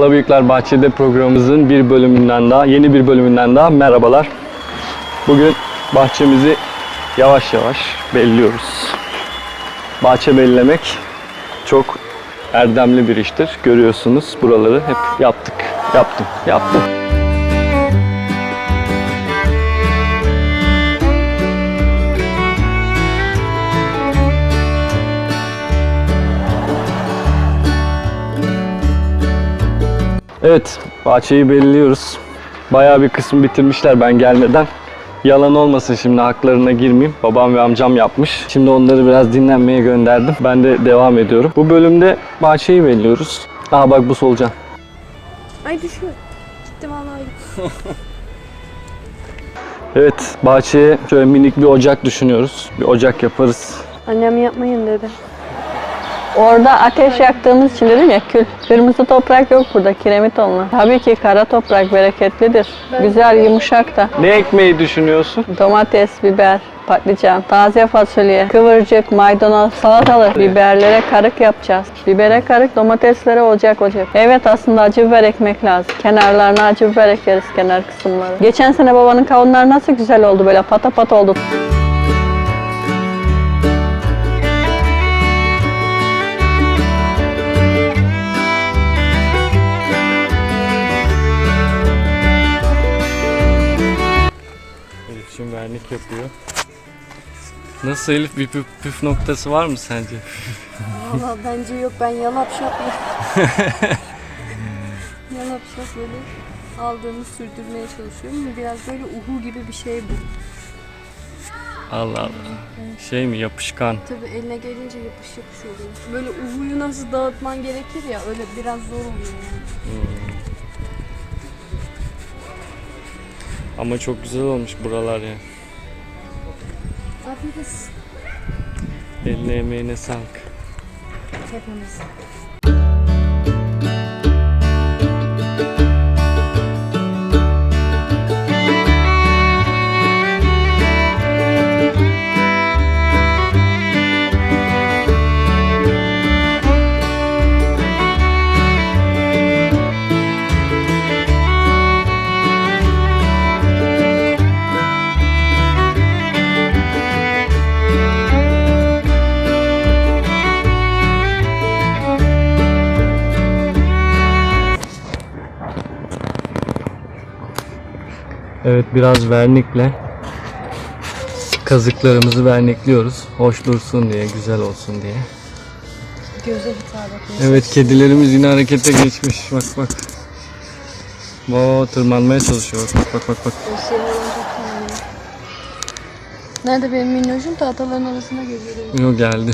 Alabıyıklar Bahçede programımızın bir bölümünden daha, yeni bir bölümünden daha merhabalar. Bugün bahçemizi yavaş yavaş belliyoruz. Bahçe bellemek çok erdemli bir iştir. Görüyorsunuz buraları hep yaptık. Yaptım, yaptım. Evet, bahçeyi belirliyoruz. Bayağı bir kısmı bitirmişler ben gelmeden. Yalan olmasın şimdi haklarına girmeyeyim. Babam ve amcam yapmış. Şimdi onları biraz dinlenmeye gönderdim. Ben de devam ediyorum. Bu bölümde bahçeyi belirliyoruz. Aa bak bu solucan. Ay düşüyor. Gitti vallahi. Evet, bahçeye şöyle minik bir ocak düşünüyoruz. Bir ocak yaparız. Annem yapmayın dedi. Orada ateş yaktığımız için dedim ya kül. Kırmızı toprak yok burada kiremit onlar. Tabii ki kara toprak bereketlidir. Güzel yumuşak da. Ne ekmeği düşünüyorsun? Domates, biber, patlıcan, taze fasulye, kıvırcık, maydanoz, salatalık, biberlere karık yapacağız. Bibere karık, domateslere ocak ocak. Evet aslında acı biber ekmek lazım. Kenarlarına acı biber ekeriz kenar kısımları. Geçen sene babanın kavunları nasıl güzel oldu böyle pata pat oldu. Vernik yapıyor. Nasıl Elif bir püf, püf noktası var mı sence? Valla bence yok ben yalap şap Yalap şap böyle aldığımı sürdürmeye çalışıyorum. Biraz böyle uhu gibi bir şey bu. Allah Allah. Şey mi yapışkan? Tabii eline gelince yapış yapış oluyor. Böyle uhuyu nasıl dağıtman gerekir ya öyle biraz zor oluyor yani. Ama çok güzel olmuş buralar ya. Afiyet olsun. Eline emeğine sağlık. Hepimiz. Evet biraz vernikle kazıklarımızı vernikliyoruz. Hoş dursun diye, güzel olsun diye. Göze hitap etmeye Evet kedilerimiz yine harekete geçmiş. Bak bak. Oo tırmanmaya çalışıyor. Bak bak bak bak. Tanıyorum. Nerede benim minnoşum? Tahtaların arasında geziyorum. Yok geldi.